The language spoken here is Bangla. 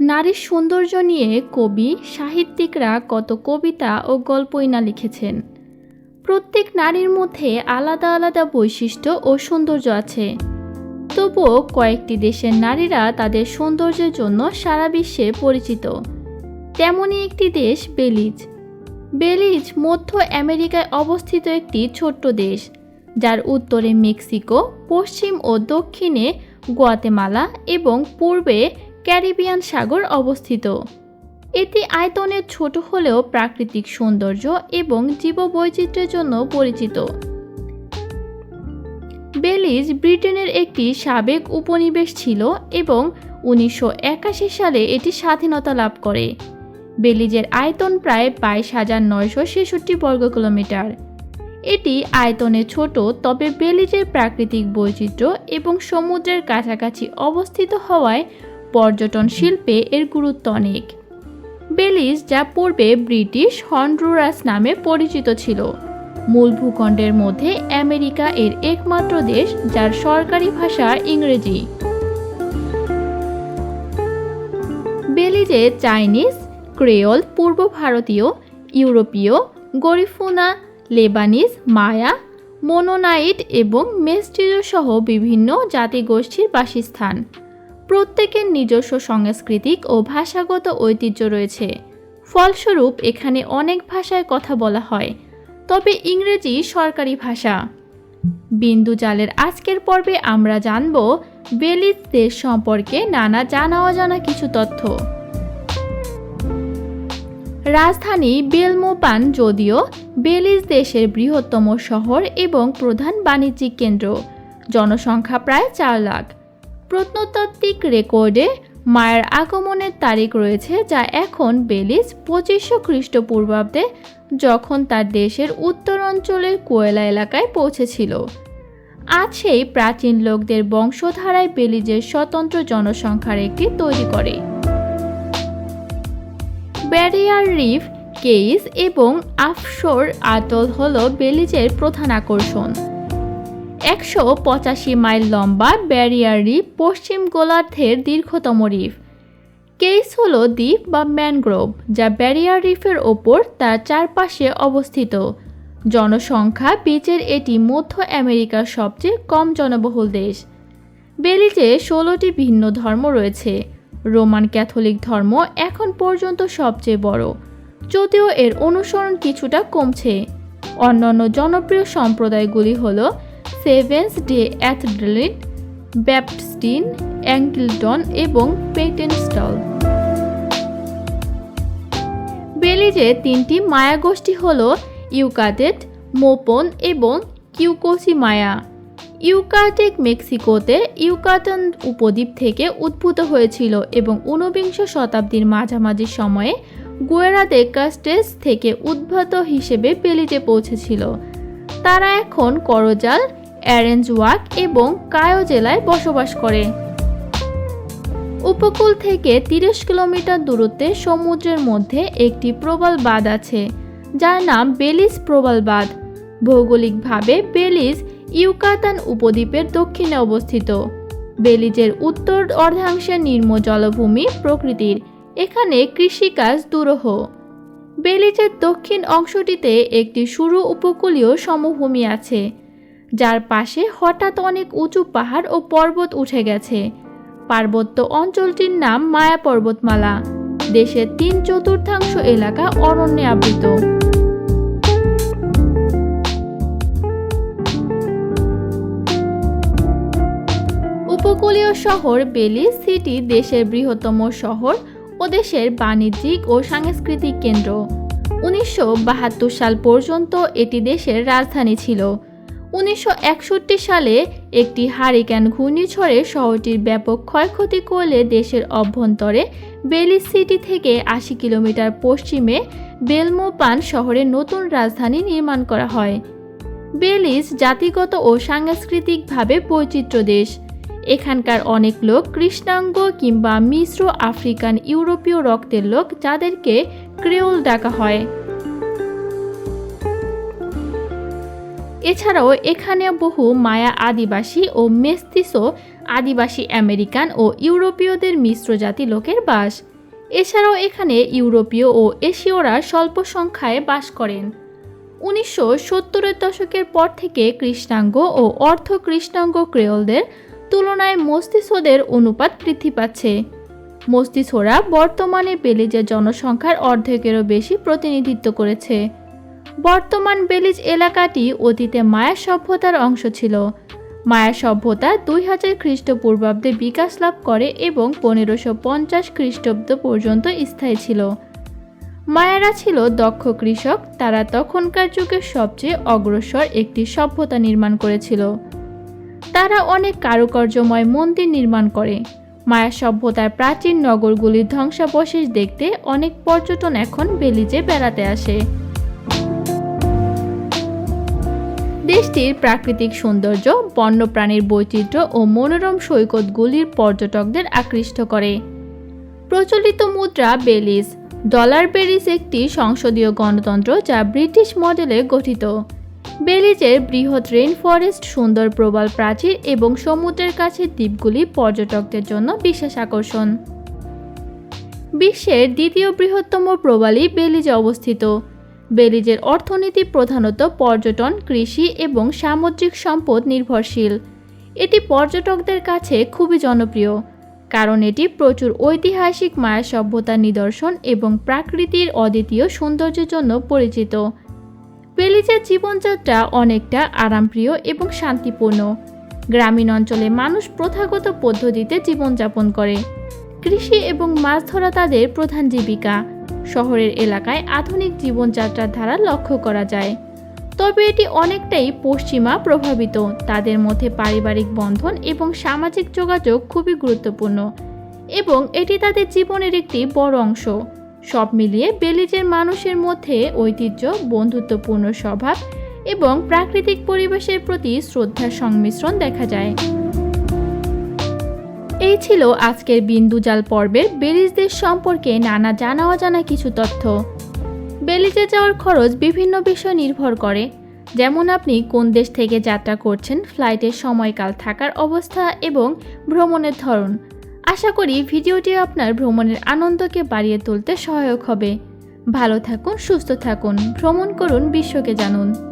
নারীর সৌন্দর্য নিয়ে কবি, সাহিত্যিকরা কত কবিতা ও গল্পই না লিখেছেন। প্রত্যেক নারীর মধ্যে আলাদা আলাদা বৈশিষ্ট্য ও সৌন্দর্য আছে। তবুও কয়েকটি দেশের নারীরা তাদের সৌন্দর্যের জন্য সারা বিশ্বে পরিচিত। তেমনই একটি দেশ বেলিজ। বেলিজ মধ্য আমেরিকায় অবস্থিত একটি ছোট্ট দেশ, যার উত্তরে মেক্সিকো, পশ্চিম ও দক্ষিণে গুয়াতেমালা এবং পূর্বে ক্যারিবিয়ান সাগর অবস্থিত। এটি আয়তনে ছোট হলেও প্রাকৃতিক সৌন্দর্য এবং জীববৈচিত্র্যের জন্য পরিচিত। বেলিজ ব্রিটেনের একটি সাবেক উপনিবেশ ছিল এবং উনিশশো একাশি সালে এটি স্বাধীনতা লাভ করে। বেলিজের আয়তন প্রায় বাইশ হাজার নয়শো ছেষট্টি বর্গ কিলোমিটার। এটি আয়তনে ছোট, তবে বেলিজের প্রাকৃতিক বৈচিত্র্য এবং সমুদ্রের কাছাকাছি অবস্থিত হওয়ায় পর্যটন শিল্পে এর গুরুত্ব অনেক। বেলিজ যা পূর্বে ব্রিটিশ হন্ডুরাস নামে পরিচিত ছিল, মূল ভূখণ্ডের মধ্যে আমেরিকা এর একমাত্র দেশ যার সরকারি ভাষা ইংরেজি। বেলিজে চাইনিজ, ক্রেওল, পূর্ব ভারতীয়, ইউরোপীয়, গরিফুনা, লেবানিজ, মায়া, মোনোনাইট এবং মেস্টিজো সহ বিভিন্ন জাতিগোষ্ঠীর বাসস্থান। প্রত্যেকের নিজস্ব সাংস্কৃতিক ও ভাষাগত ঐতিহ্য রয়েছে। ফলস্বরূপ, এখানে অনেক ভাষায় কথা বলা হয়, তবে ইংরেজি সরকারি ভাষা। বিন্দু জালের আজকের পর্বে আমরা জানব বেলিজ দেশ সম্পর্কে নানা জানা অজানা কিছু তথ্য। রাজধানী বেলমোপান যদিও বেলিজ দেশের বৃহত্তম শহর এবং প্রধান বাণিজ্যিক কেন্দ্র, জনসংখ্যা প্রায় চার লাখ। প্রত্নতাত্ত্বিক রেকর্ডে মায়ের আগমনের তারিখ রয়েছে যা এখন বেলিজ পঁচিশশো খ্রিস্টপূর্বাব্দে যখন তার দেশের উত্তর অঞ্চলের কোয়েলা এলাকায় পৌঁছেছিল। আজ সেই প্রাচীন লোকদের বংশধারায় বেলিজের স্বতন্ত্র জনসংখ্যার একটি তৈরি করে। ব্যারিয়ার রিফ, কেইস এবং আফশোর আটল হল বেলিজের প্রধান আকর্ষণ। একশো পঁচাশি মাইল লম্বা ব্যারিয়ার রিফ পশ্চিম গোলার্ধের দীর্ঘতম রিফ। কেইস হল দ্বীপ বা ম্যানগ্রোভ, যা ব্যারিয়ার রিফের ওপর তার চারপাশে অবস্থিত। জনসংখ্যা বীচের এটি মধ্য আমেরিকার সবচেয়ে কম জনবহুল দেশ। বেলিজে ষোলোটি ভিন্ন ধর্ম রয়েছে। রোমান ক্যাথলিক ধর্ম এখন পর্যন্ত সবচেয়ে বড়, যদিও এর অনুসরণ কিছুটা কমছে। অন্যান্য জনপ্রিয় সম্প্রদায়গুলি হল সেভেন্স ডে অ্যাথড্রিট ব্যাপস্টিন অ্যাঙ্কিলটন এবং পেটেনস্টল। বেলিজে তিনটি মায়া গোষ্ঠী হল ইউকাটেট মোপন এবং কিউকোসি মায়া ইউকাটেক মেক্সিকোতে ইউকাটন উপদ্বীপ থেকে উদ্ভূত হয়েছিল এবং ঊনবিংশ শতাব্দীর মাঝামাঝি সময়ে গুয়েরা দে কাস্টেস থেকে উদ্ভূত হিসেবে পেলিজে পৌঁছেছিল। তারা এখন করজাল অ্যারেঞ্জ ওয়াক এবং কায়ো জেলায় বসবাস করে। উপকূল থেকে তিরিশ কিলোমিটার দূরত্বে সমুদ্রের মধ্যে একটি প্রবাল বাঁধ আছে, যার নাম বেলিজ প্রবাল বাঁধ। ভৌগোলিকভাবে বেলিজ ইউকাতান উপদ্বীপের দক্ষিণে অবস্থিত। বেলিজের উত্তর অর্ধাংশে নিম্ন জলভূমি প্রকৃতির, এখানে কৃষিকাজ দুরূহ। বেলিজের দক্ষিণ অংশটিতে একটি সুরু উপকূলীয় সমভূমি আছে যার পাশে হঠাৎ অনেক উঁচু পাহাড় ও পর্বত উঠে গেছে। পার্বত্য অঞ্চলটির নাম মায়া পর্বতমালা। দেশের তিন চতুর্থাংশ এলাকা অরণ্যে আবৃত। উপকূলীয় শহর বেলি সিটি দেশের বৃহত্তম শহর ও দেশের বাণিজ্যিক ও সাংস্কৃতিক কেন্দ্র। উনিশশো বাহাত্তর সাল পর্যন্ত এটি দেশের রাজধানী ছিল। উনিশশো একষট্টি সালে একটি হারিকেন ঘূর্ণিঝড়ে শহরটির ব্যাপক ক্ষয়ক্ষতি করলে দেশের অভ্যন্তরে বেলিজ সিটি থেকে আশি কিলোমিটার পশ্চিমে বেলমোপান শহরে নতুন রাজধানী নির্মাণ করা হয়। বেলিজ জাতিগত ও সাংস্কৃতিকভাবে বৈচিত্র্য দেশ। এখানকার অনেক লোক কৃষ্ণাঙ্গ কিংবা মিশ্র আফ্রিকান ইউরোপীয় রক্তের লোক যাদেরকে ক্রেওল ডাকা হয়। এছাড়াও এখানে বহু মায়া আদিবাসী ও মেস্তিসো আদিবাসী আমেরিকান ও ইউরোপীয়দের মিশ্র জাতি লোকের বাস। এছাড়াও এখানে ইউরোপীয় ও এশীয়রা স্বল্প সংখ্যায় বাস করেন। উনিশশো সত্তরের দশকের পর থেকে কৃষ্ণাঙ্গ ও অর্ধ কৃষ্ণাঙ্গ ক্রেওলদের তুলনায় মস্তিষ্কদের অনুপাত বৃদ্ধি পাচ্ছে। মস্তিষ্করা বর্তমানে বেলিজের জনসংখ্যার অর্ধেকেরও বেশি প্রতিনিধিত্ব করেছে। বর্তমান বেলিজ এলাকাটি অতীতে মায়া সভ্যতার অংশ ছিল। মায়া সভ্যতা দুই হাজার খ্রিস্টপূর্বাব্দে বিকাশ লাভ করে এবং পনেরোশো পঞ্চাশ খ্রিস্টাব্দ পর্যন্ত স্থায়ী ছিল। মায়ারা ছিল দক্ষ কৃষক, তারা তখনকার যুগের সবচেয়ে অগ্রসর একটি সভ্যতা নির্মাণ করেছিল। তারা অনেক কারুকার্যময় মন্দির নির্মাণ করে। মায়া সভ্যতার প্রাচীন নগরগুলির ধ্বংসাবশেষ দেখতে অনেক পর্যটন এখন বেলিজে বেড়াতে আসে। দেশটির প্রাকৃতিক সৌন্দর্য, বন্যপ্রাণীর বৈচিত্র্য ও মনোরম সৈকতগুলির পর্যটকদের আকৃষ্ট করে। প্রচলিত মুদ্রা বেলিজ ডলার বেলিজ একটি সংসদীয় গণতন্ত্র যা ব্রিটিশ মডেলে গঠিত। বেলিজের বৃহৎ রেইন ফরেস্ট সুন্দর প্রবাল প্রাচীর এবং সমুদ্রের কাছে দ্বীপগুলি পর্যটকদের জন্য বিশেষ আকর্ষণ। বিশ্বের দ্বিতীয় বৃহত্তম প্রবালই বেলিজে অবস্থিত। বেলিজের অর্থনীতি প্রধানত পর্যটন, কৃষি এবং সামুদ্রিক সম্পদ নির্ভরশীল। এটি পর্যটকদের কাছে খুবই জনপ্রিয়, কারণ এটি প্রচুর ঐতিহাসিক মায়া সভ্যতার নিদর্শন এবং প্রাকৃতির অদ্বিতীয় সৌন্দর্যের জন্য পরিচিত। বেলিজের জীবনযাত্রা অনেকটা আরামপ্রিয় এবং শান্তিপূর্ণ। গ্রামীণ অঞ্চলে মানুষ প্রথাগত পদ্ধতিতে জীবনযাপন করে। কৃষি এবং মাছ ধরা তাদের প্রধান জীবিকা। শহরের এলাকায় আধুনিক জীবনযাত্রার ধারা লক্ষ্য করা যায়। তবে এটি অনেকটাই পশ্চিমা প্রভাবিত। তাদের মধ্যে পারিবারিক বন্ধন এবং সামাজিক যোগাযোগ খুবই গুরুত্বপূর্ণ এবং এটি তাদের জীবনের একটি বড় অংশ। সব মিলিয়ে বেলিজের মানুষের মধ্যে ঐতিহ্য, বন্ধুত্বপূর্ণ স্বভাব এবং প্রাকৃতিক পরিবেশের প্রতি শ্রদ্ধার সংমিশ্রণ দেখা যায়। এই ছিল আজকের বিন্দুজাল পর্বের বেলিজ দেশ সম্পর্কে নানা জানা অজানা কিছু তথ্য। বেলিজে যাওয়ার খরচ বিভিন্ন বিষয় নির্ভর করে। যেমন আপনি কোন দেশ থেকে যাত্রা করছেন, ফ্লাইটের সময়কাল, থাকার অবস্থা এবং ভ্রমণের ধরন। আশা করি ভিডিওটি আপনার ভ্রমণের আনন্দকে বাড়িয়ে তুলতে সহায়ক হবে। ভালো থাকুন, সুস্থ থাকুন, ভ্রমণ করুন, বিশ্বকে জানুন।